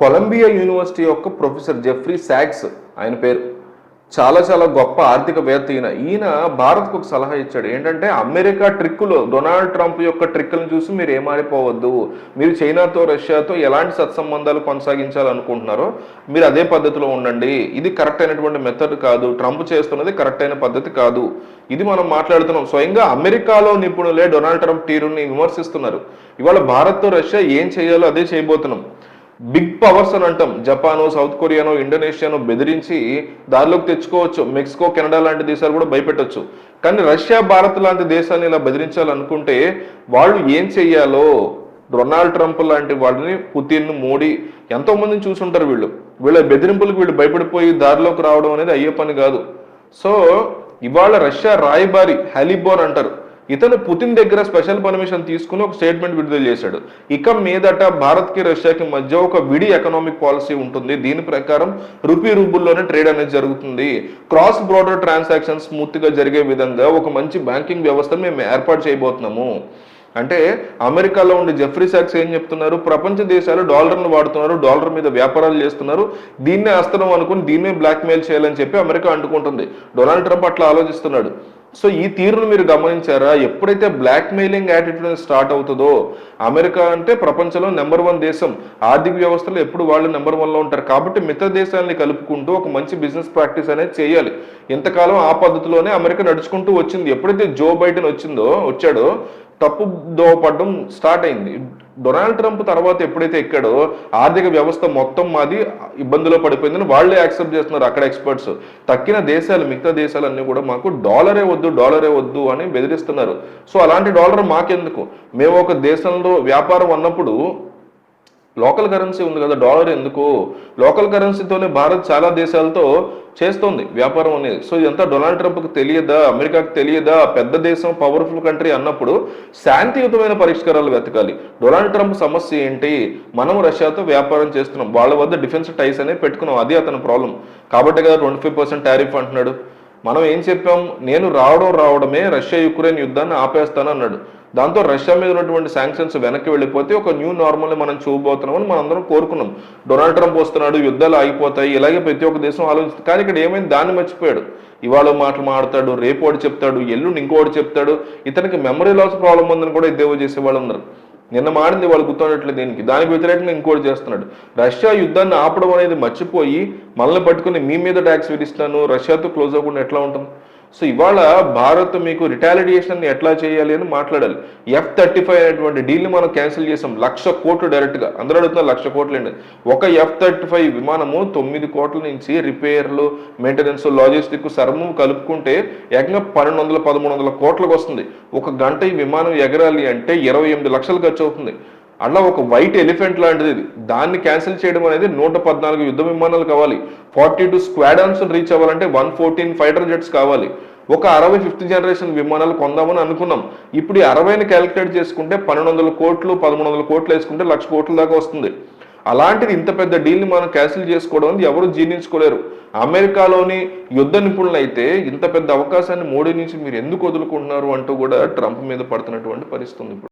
Colombia University యొక్క professor Jeffrey శాక్స్ ఆయన పేరు. చాలా చాలా గొప్ప ఆర్థికవేత్త ఈయన. ఈయన భారత్కు ఒక సలహా ఇచ్చాడు. ఏంటంటే అమెరికా ట్రిక్కులు డొనాల్డ్ ట్రంప్ యొక్క ట్రిక్కులను చూసి మీరు ఏమారిపోవద్దు. మీరు చైనాతో రష్యాతో ఎలాంటి సత్సంబంధాలు కొనసాగించాలనుకుంటున్నారో మీరు అదే పద్ధతిలో ఉండండి. ఇది కరెక్ట్ అయినటువంటి మెథడ్ కాదు. ట్రంప్ చేస్తున్నది కరెక్ట్ అయిన పద్ధతి కాదు. ఇది మనం మాట్లాడుతున్నాం. స్వయంగా అమెరికాలో నిపుణులే డొనాల్డ్ ట్రంప్ తీరుని విమర్శిస్తున్నారు. ఇవాళ భారత్తో రష్యా ఏం చేయాలో అదే చేయబోతున్నాం. బిగ్ పవర్స్ అని అంటాం. జపాను సౌత్ కొరియానో ఇండోనేషియాను బెదిరించి దారిలోకి తెచ్చుకోవచ్చు. మెక్సికో కెనడా లాంటి దేశాలు కూడా భయపెట్టొచ్చు. కానీ రష్యా భారత్ లాంటి దేశాన్ని ఇలా బెదిరించాలనుకుంటే వాళ్ళు ఏం చెయ్యాలో? డొనాల్డ్ ట్రంప్ లాంటి వాళ్ళని పుతిన్ మోడీ ఎంతో మందిని చూసుంటారు వీళ్ళు. వీళ్ళ బెదిరింపులకు వీళ్ళు భయపడిపోయి దారిలోకి రావడం అనేది అయ్యే పని కాదు. సో ఇవాళ రష్యా రాయబారి హాలిబోర్ అంటారు. ఇతను పుతిన్ దగ్గర స్పెషల్ పర్మిషన్ తీసుకుని ఒక స్టేట్మెంట్ విడుదల చేశాడు. ఇక మీదట భారత్కి రష్యాకి మధ్య ఒక విడి ఎకనామిక్ పాలసీ ఉంటుంది. దీని ప్రకారం రూపీ రూబుల్లోనే ట్రేడ్ అనేది జరుగుతుంది. క్రాస్ బ్రోడర్ ట్రాన్సాక్షన్స్ స్మూత్గా జరిగే విధంగా ఒక మంచి బ్యాంకింగ్ వ్యవస్థను మేము ఏర్పాటు చేయబోతున్నాము. అంటే అమెరికాలో ఉండే జెఫ్రీ సాక్స్ ఏం చెప్తున్నారు? ప్రపంచ దేశాలు డాలర్ను వాడుతున్నారు డాలర్ మీద వ్యాపారాలు చేస్తున్నారు. దీన్నే అస్త్రం అనుకుని దీన్నే బ్లాక్మెయిల్ చేయాలని చెప్పి అమెరికా అంటుకుంటుంది. డొనాల్డ్ ట్రంప్ అట్లా ఆలోచిస్తున్నాడు. సో ఈ తీరును మీరు గమనించారా? ఎప్పుడైతే బ్లాక్ మెయిలింగ్ యాటిట్యూడ్ స్టార్ట్ అవుతుందో అమెరికా అంటే ప్రపంచంలో నెంబర్ వన్ దేశం. ఆర్థిక వ్యవస్థలో ఎప్పుడు వాళ్ళు నెంబర్ వన్లో ఉంటారు. కాబట్టి మిగతా దేశాలని కలుపుకుంటూ ఒక మంచి బిజినెస్ ప్రాక్టీస్ అనేది చేయాలి. ఇంతకాలం ఆ పద్ధతిలోనే అమెరికా నడుచుకుంటూ వచ్చింది. ఎప్పుడైతే జో బైడెన్ వచ్చిందో వచ్చాడో తప్పు దోవపడడం స్టార్ట్ అయింది. డొనాల్డ్ ట్రంప్ తర్వాత ఎప్పుడైతే ఎక్కాడో ఆర్థిక వ్యవస్థ మొత్తం మాది ఇబ్బందిలో పడిపోయిందని వాళ్ళే యాక్సెప్ట్ చేస్తున్నారు అక్కడ ఎక్స్పర్ట్స్ తక్కిన దేశాలు మిగతా దేశాలన్నీ కూడా మాకు డాలరే వద్దు డాలరే వద్దు అని బెదిరిస్తున్నారు. సో అలాంటి డాలర్ మాకెందుకు? మేము ఒక దేశంలో వ్యాపారం అన్నప్పుడు లోకల్ కరెన్సీ ఉంది కదా డాలర్ ఎందుకు? లోకల్ కరెన్సీతోనే భారత్ చాలా దేశాలతో చేస్తోంది వ్యాపారం అనేది. సో ఇదంతా డొనాల్డ్ ట్రంప్కి తెలియదా? అమెరికాకి తెలియదా? పెద్ద దేశం పవర్ఫుల్ కంట్రీ అన్నప్పుడు శాంతియుతమైన పరిష్కారాలు వెతకాలి. డొనాల్డ్ ట్రంప్ సమస్య ఏంటి? మనం రష్యాతో వ్యాపారం చేస్తున్నాం. వాళ్ళ వద్ద డిఫెన్స్ టైస్ అనేది పెట్టుకున్నాం. అది అతని ప్రాబ్లం కాబట్టి కదా ట్వంటీ ఫైవ్ పర్సెంట్ టారిఫ్ అంటున్నాడు. మనం ఏం చెప్పాం? నేను రావడం రావడమే రష్యా యుక్రెయిన్ యుద్ధాన్ని ఆపేస్తాను అన్నాడు దాంతో రష్యా మీద ఉన్నటువంటి శాంక్షన్స్ వెనక్కి వెళ్ళిపోతే ఒక న్యూ నార్మల్ మనం చూడబోతున్నామని మనం అందరం కోరుకున్నాం. డొనాల్డ్ ట్రంప్ వస్తున్నాడు యుద్ధాలు ఆగిపోతాయి ఇలాగే ప్రతి ఒక్క దేశం ఆలోచిస్తుంది. కానీ ఇక్కడ ఏమైంది? దాన్ని మర్చిపోయాడు. ఇవాళ మాటలు మాడతాడు రేపు ఒకటి చెప్తాడు ఎల్లుండి ఇంకోటి చెప్తాడు. ఇతనికి మెమరీ లాస్ ప్రాబ్లం ఉందని కూడా ఇదేవో చేసే వాళ్ళు ఉన్నారు. నిన్న మాడింది వాళ్ళు గుర్తుండట్లేదు దీనికి. దానికి వ్యతిరేకంగా ఇంకోటి చేస్తున్నాడు. రష్యా యుద్ధాన్ని ఆపడం అనేది మర్చిపోయి మనల్ని పట్టుకుని మీ మీద ట్యాక్స్ విధిస్తాను రష్యాతో క్లోజ్ అవ్వకుండా ఎట్లా ఉంటుంది? సో ఇవాళ భారత్ మీకు రిటాలిడియేషన్ ఎట్లా చేయాలి అని మాట్లాడాలి. ఎఫ్ థర్టీ ఫైవ్ అనేటువంటి డీల్ని మనం క్యాన్సిల్ చేసాం. లక్ష కోట్లు డైరెక్ట్గా అందరూ అడుగుతున్న లక్ష కోట్లు అండి ఒక ఎఫ్ థర్టీ ఫైవ్ విమానము తొమ్మిది కోట్ల నుంచి రిపేర్లు మెయింటెనెన్స్ లాజిస్టిక్ సర్ము కలుపుకుంటే ఏకంగా పన్నెండు వందల పదమూడు వందల కోట్లకు వస్తుంది. ఒక గంట ఈ విమానం ఎగరాలి అంటే ఇరవై ఎనిమిది లక్షలు ఖర్చు అవుతుంది. అలా ఒక వైట్ ఎలిఫెంట్ లాంటిది ఇది. దాన్ని క్యాన్సిల్ చేయడం అనేది నూట పద్నాలుగు యుద్ధ విమానాలు కావాలి. ఫార్టీ టూ స్క్వాడాన్స్ రీచ్ అవ్వాలంటే వన్ ఫోర్టీన్ ఫైటర్ జెట్స్ కావాలి. ఒక అరవై ఫిఫ్త్ జనరేషన్ విమానాలు కొందామని అనుకున్నాం. ఇప్పుడు ఈ అరవైని క్యాలిక్యులేట్ చేసుకుంటే పన్నెండు వందల కోట్లు పదమూడు వందల కోట్లు వేసుకుంటే లక్ష కోట్ల దాకా వస్తుంది. అలాంటిది ఇంత పెద్ద డీల్ని మనం క్యాన్సిల్ చేసుకోవడం అనేది ఎవరు జీర్ణించుకోలేరు. అమెరికాలోని యుద్ధ నిపుణులు అయితే ఇంత పెద్ద అవకాశాన్ని మోడీ నుంచి మీరు ఎందుకు వదులుకుంటున్నారు అంటూ కూడా ట్రంప్ మీద పడుతున్నటువంటి పరిస్థితి ఉంది ఇప్పుడు.